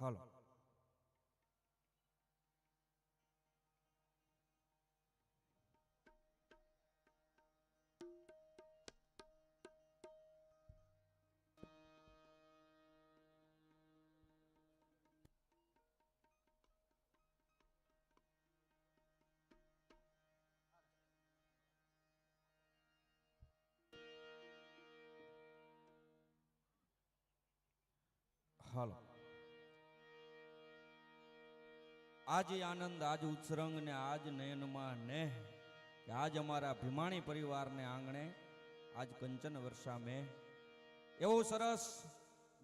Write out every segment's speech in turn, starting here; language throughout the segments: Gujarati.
હાલો હાલો આજ આનંદ, આજ ઉત્સરંગ ને આજ નયનમાં કે આજ અમારા ભીમાણી પરિવારને આંગણે આજ કંચન વર્ષા મેં. એવો સરસ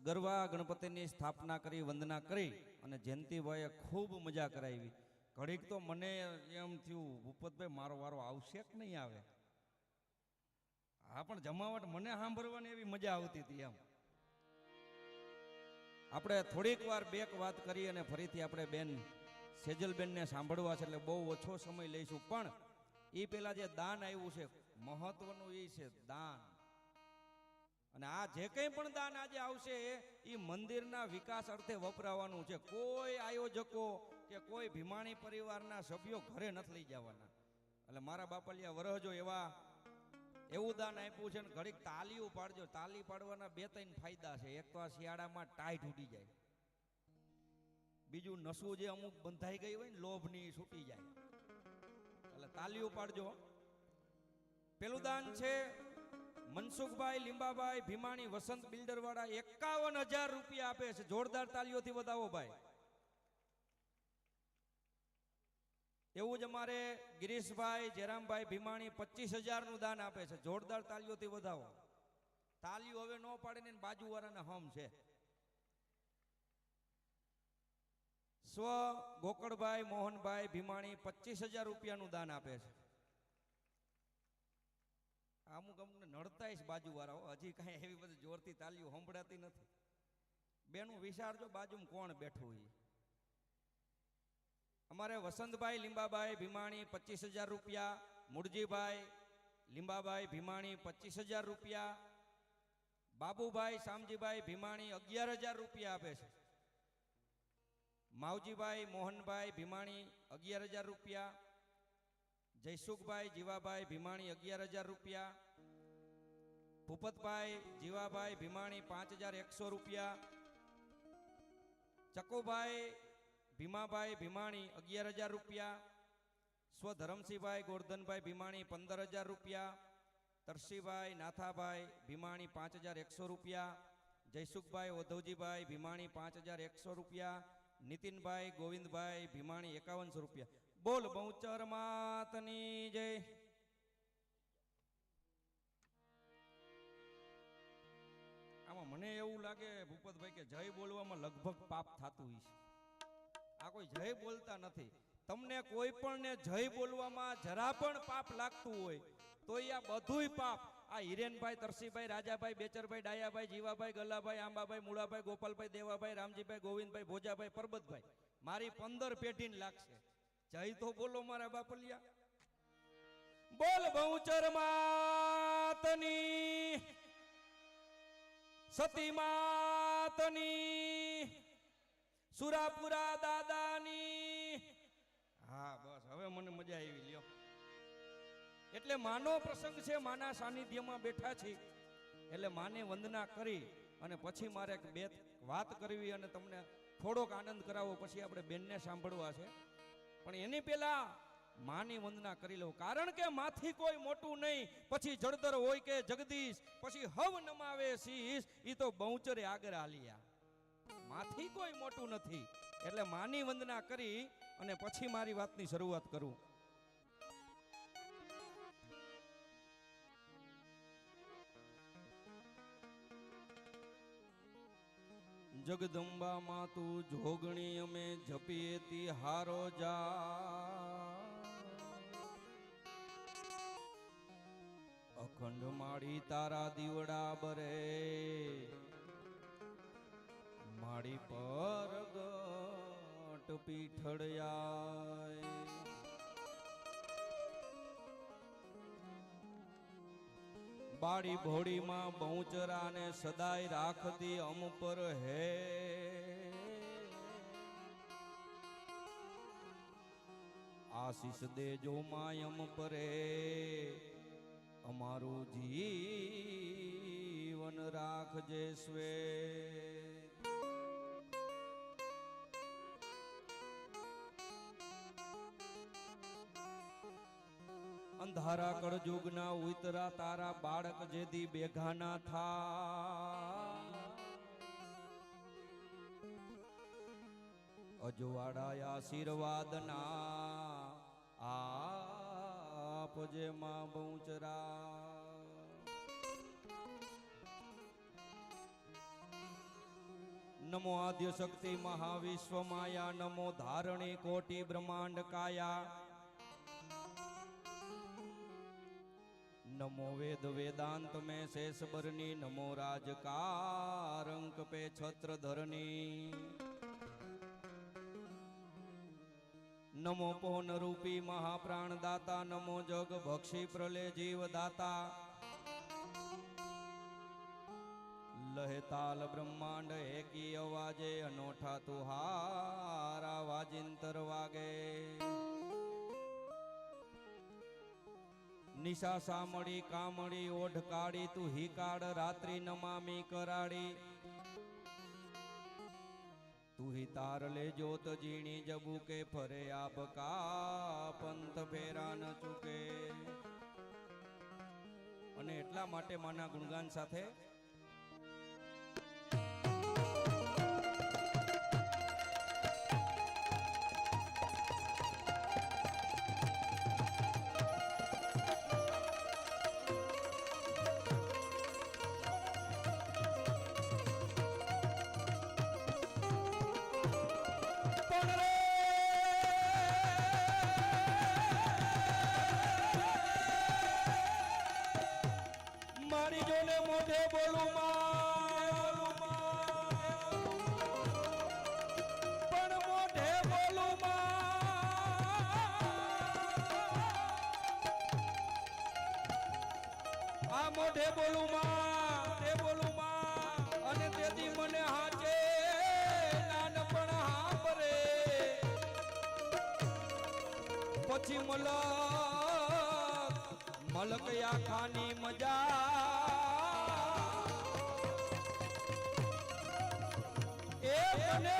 ગરબા ગણપતિની સ્થાપના કરી, વંદના કરી અને જયંતિભાઈએ ખૂબ મજા કરાવી. ઘડીક તો મને એમ થયું, ભૂપતભાઈ, મારો વારો આવશે કે નહીં આવે? હા પણ જમાવટ મને સાંભળવાની એવી મજા આવતી હતી એમ. આપણે થોડીક વાર બેક વાત કરી અને ફરીથી આપણે બેન સેજલબેનને સાંભળવા છે એટલે બહુ ઓછો સમય લઈશું. પણ એ પેલા જે દાન આવ્યું છે, મહત્વનું એ છે દાન. અને આ જે કંઈ પણ દાન આજે આવશે એ મંદિરના વિકાસ અર્થે વપરાવાનું છે. કોઈ આયોજકો કે કોઈ ભીમાણી પરિવારના સભ્યો ઘરે નથી લઈ જવાના. એટલે મારા બાપલિયા વરહજો એવા એવું દાન આપ્યું છે ને, ઘડીક તાલીઓ પાડજો. તાલી પાડવાના બે ત્રણ ફાયદા છે. એક તો આ શિયાળામાં ટાઈટ ઉડી જાય. બીજું નસું જે અમુક બંધાઈ ગઈ હોય ને, લોભની છૂટી જાય. એટલે તાલીઓ પાડજો. પેલું દાન છે મનસુખભાઈ, લીંબાભાઈ, ભીમાણી, વસંત બિલ્ડર વાળા એકાવન હજાર રૂપિયા આપે છે. જોરદાર તાલીઓથી વધાવો ભાઈ. એવું જ અમારે ગિરીશભાઈ, જયરામભાઈ, ભીમાણી પચીસ હજારનું દાન આપે છે. જોરદાર તાલીઓથી વધાવો. તાલીઓ હવે ન પાડીને એની બાજુવાળાને હમ છે. સ્વ ગોકળભાઈ, મોહનભાઈ, ભીમાણી પચીસ હજાર રૂપિયાનું દાન આપે છે. અમુક અમુકને નડતા છે બાજુવાળાઓ. હજી કાંઈ એવી બધી જોરથી તાલીઓ સંભળાતી નથી. બેનું વિચારજો, બાજુમાં કોણ બેઠું હોય. અમારે વસંતભાઈ લીંબાભાઈ ભીમાણી પચીસ હજાર રૂપિયા, મુરજીભાઈ લીંબાભાઈ ભીમાણી પચીસ હજાર રૂપિયા, બાબુભાઈ, શામજીભાઈ, ભીમાણી અગિયાર હજાર રૂપિયા આપે છે. માવજીભાઈ, મોહનભાઈ, ભીમાણી, અગિયાર હજાર રૂપિયા. જયસુખભાઈ, જીવાભાઈ, ભીમાણી, અગિયાર હજાર રૂપિયા. ભૂપતભાઈ, જીવાભાઈ, ભીમાણી, પાંચ હજાર એકસો રૂપિયા. ચકુભાઈ, ભીમાભાઈ, ભીમાણી, અગિયાર હજાર રૂપિયા. સ્વ ધરમસિંહભાઈ ગોરધનભાઈ, ભીમાણી, પંદર હજાર રૂપિયા. તરસીભાઈ, નાથાભાઈ, ભીમાણી, પાંચ હજાર એકસો રૂપિયા. જયસુખભાઈ, ઓધવજીભાઈ, ભીમાણી, પાંચ હજાર એકસો રૂપિયા. નીતિનભાઈ, ગોવિંદભાઈ, ભીમાણી, એકાવનસો રૂપિયા. બોલ બહુચર માતની જય. આમાં મને એવું લાગે ભૂપતભાઈ કે જય બોલવામાં લગભગ પાપ થતું હોય છે. આ કોઈ જય બોલતા નથી. તમને કોઈ પણ ને જય બોલવામાં જરા પણ પાપ લાગતું હોય, તો એ આ બધુંય પાપ આ હિરેનભાઈ, તરસીભાઈ, રાજાભાઈ, બેચરભાઈ, ડાયાભાઈ, જીવાભાઈ, ગલ્લાભાઈ, આંબાભાઈ, મુળાભાઈ, ગોપાલભાઈ, દેવાભાઈ, રામજીભાઈ, ગોવિંદભાઈ, ભોજાભાઈ, પરબતભાઈ. મારી પંદર પેઢીને લાગશે. જય તો બોલો મારા બાપલિયા. બોલ બહુચર માતની, સતી માતની, સુરાપુરા દાદાની. હા, બસ, હવે મને મજા આવી, લ્યો. એટલે માનો પ્રસંગ છે, માના સાનિધ્યમાં બેઠા છીએ એટલે માને વંદના કરી અને પછી મારે બે વાત કરવી અને તમને થોડોક આનંદ કરાવો પછી આપણે બેનને સાંભળવા છે. પણ એની પહેલા માની વંદના કરી લઉં. કારણ કે માથી કોઈ મોટું નહીં, પછી જળદર હોય કે જગદીશ, પછી હવ નમાવે શીશ એ તો બહુચરે આગળ હાલ્યા. માથી કોઈ મોટું નથી. એટલે માની વંદના કરી અને પછી મારી વાતની શરૂઆત કરું. જગદંબા માં તું જોગણી અમે જપીએ તી હારો જા. અખંડ માળી તારા દીવડા બરે. માડી પર ગટ પીઠળિયાય. બાળી ભોળીમાં બહુચરાને સદાય રાખતી અમ પર હે. આશીષ દેજો માયમ પરે. અમારું જીવન રાખજે સ્વે. અંધારા કળજુગના ઉતરા તારા બાળક જેદી બેઘાના થા અજવાળા આશીર્વાદના આપજે માં બહુચરા નમો આદ્ય શક્તિ મહાવિશ્વ માયા નમો ધારણી કોટી બ્રહ્માંડ કાયા नमो वेद वेदांत में शेष बरनी, नमो राजकार कारंक पे छत्र धरनी। नमो पौन रूपी महाप्राण दाता, नमो जग भक्षी प्रलय जीव दाता। लहताल ब्रह्मांड एकी अवाजे अनोठा तुहारा वाजिंतर वागे। નિશા સામળી કામળી ઓઢ કાળી તું હિકાળ રાત્રિ નમામી કરાળી. તું હિ તાર લે જોત જીણી જબુ કે ફરે આબકા પંથ ફેરા ન ચૂકે. અને એટલા માટે માના ગુણગાન સાથે મારી જોને મોઢે બોલું પણ બોલું આ મોઢે બોલું પછી મલક મલક આખાની મજા. એ મને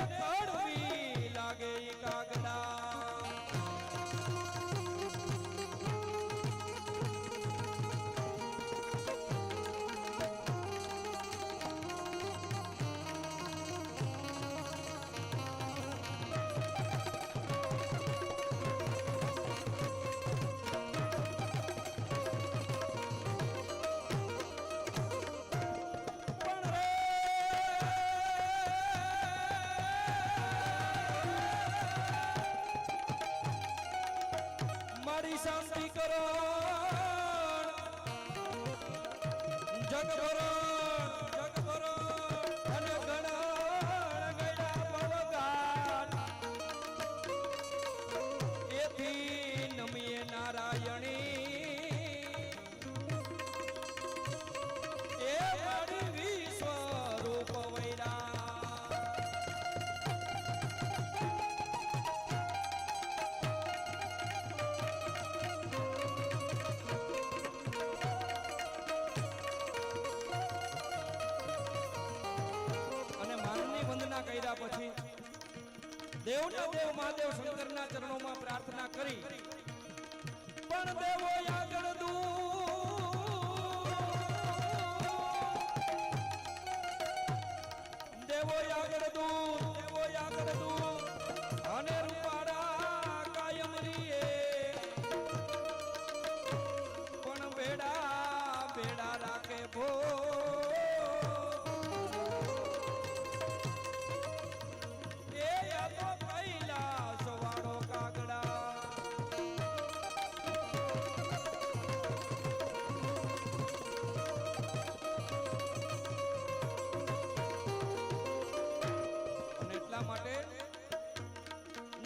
દેવના દેવ મહાદેવ શંકરના ચરણોમાં પ્રાર્થના કરી. પણ દેવો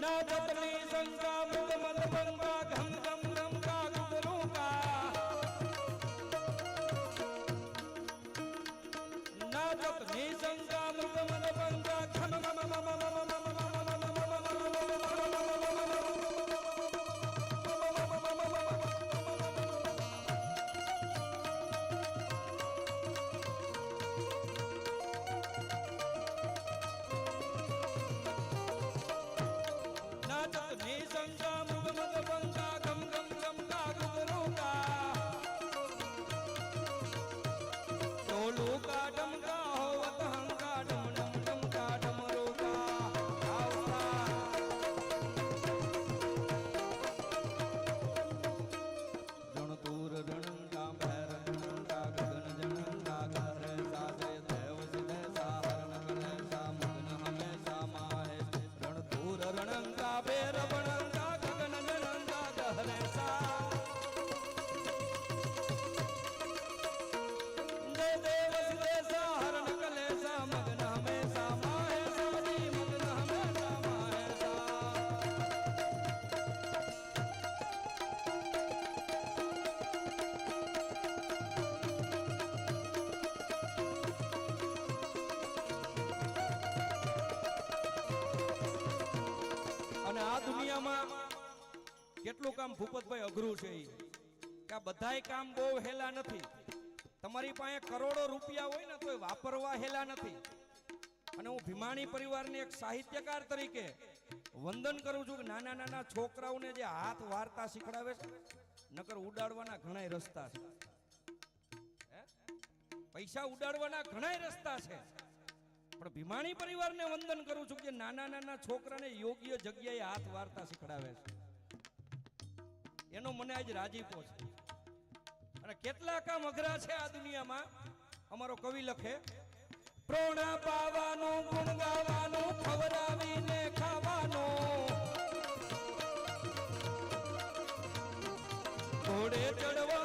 जन्नत કામ ભૂપતભાઈ અઘરું છે કે બધાય કામ બહુ હેલા નથી. તમારી પાસે કરોડો રૂપિયા હોય ને તોય વાપરવા હેલા નથી. અને હું ભીમાણી પરિવારની એક સાહિત્યકાર તરીકે વંદન કરું છું કે નાના નાના છોકરાઓને જે હાથ વાર્તા શીખડાવે છે, નકર ઉડાડવાના ઘણાય રસ્તા છે. પૈસા ઉડાડવાના ઘણાય રસ્તા છે. પણ ભીમાણી પરિવારને વંદન કરું છું કે નાના નાના છોકરાને યોગ્ય જગ્યાએ હાથ વાર્તા શીખડાવે છે. એનો મને આજ રાજીપો છે. અને કેટલા કામ અઘરા છે આ દુનિયામાં. અમારો કવિ લખે, પ્રોણા પાવાનું ગુણ ગાવાનું ખવડાવીને ખાવાનું. ઘોડે ચડવાનું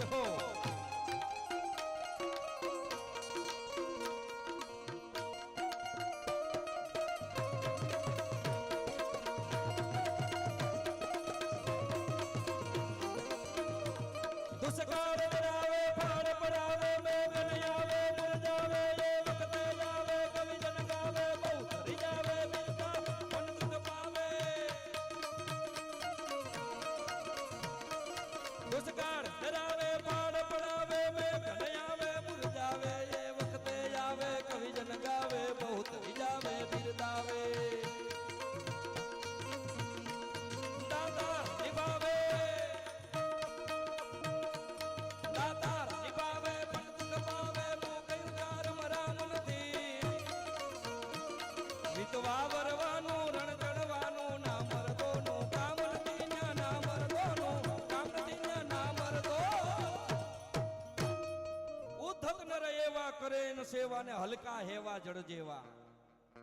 Errou. Você સેવા ને હલકા હેવા જડ જેવા.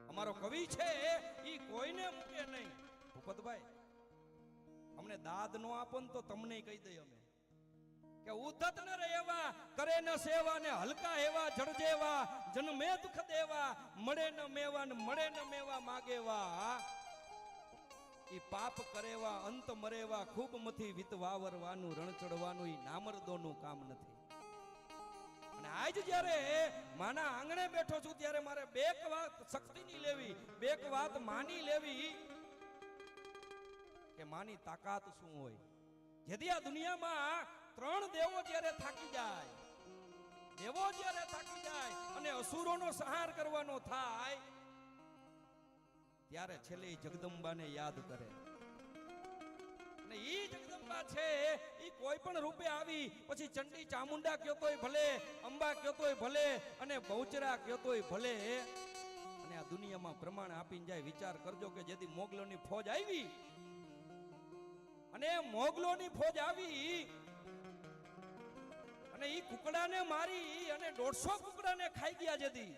અમારો કવિ છે એ કોઈને મૂકે નહીં. ભૂપતભાઈ, અમને દાદ નો આપો તો તમને કહી દઈએ અમે. કે ઉદ્ધત ન રહેવા, કરે ન સેવા ને હલકા એવા જળજેવા જન્મે દુઃખ દેવા, મળે ન મેવા ને મળે ન મેવા માગેવા. ઈ પાપ કરેવા, અંત મરેવા, ખૂબ મથી વિત વાવરવાનું રણ ચડવાનું ઈ નામરદોનું કામ નથી. આજ જ્યારે માના આંગણે બેઠો છું, ત્યારે મારે બે વાત શક્તિની લેવી બે વાત માની લેવી કે માની તાકાત શું હોય. જેથી આ દુનિયામાં ત્રણ દેવો જ્યારે થાકી જાય, દેવો જ્યારે થાકી જાય અને અસુરોનો સંહાર કરવાનો થાય, ત્યારે છેલ્લે જગદંબાને યાદ કરે. અને ઈ જગદંબા છે એ કોઈ પણ રૂપે આવી, પછી ચંડી ચામુંડા કયો તોય ભલે, અંબા કયો તોય ભલે, અને બહુચરા કયો તોય ભલે. અને આ દુનિયામાં પ્રમાણ આપીને જાય, વિચાર કરજો કે જેથી મોગલોની ફોજ આવી. અને મોગલોની ફોજ આવી. અને એ કુકડાને મારી, અને દોઢસો કુકડાને ખાઈ ગયા જેથી.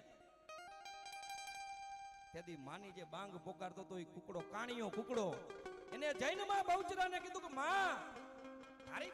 તેથી માની જે બાંગ પોકારતો તો એ કુકડો, કાણીયો કુકડો. એને જૈનમાં બહુચરાને કીધું કે માં તારી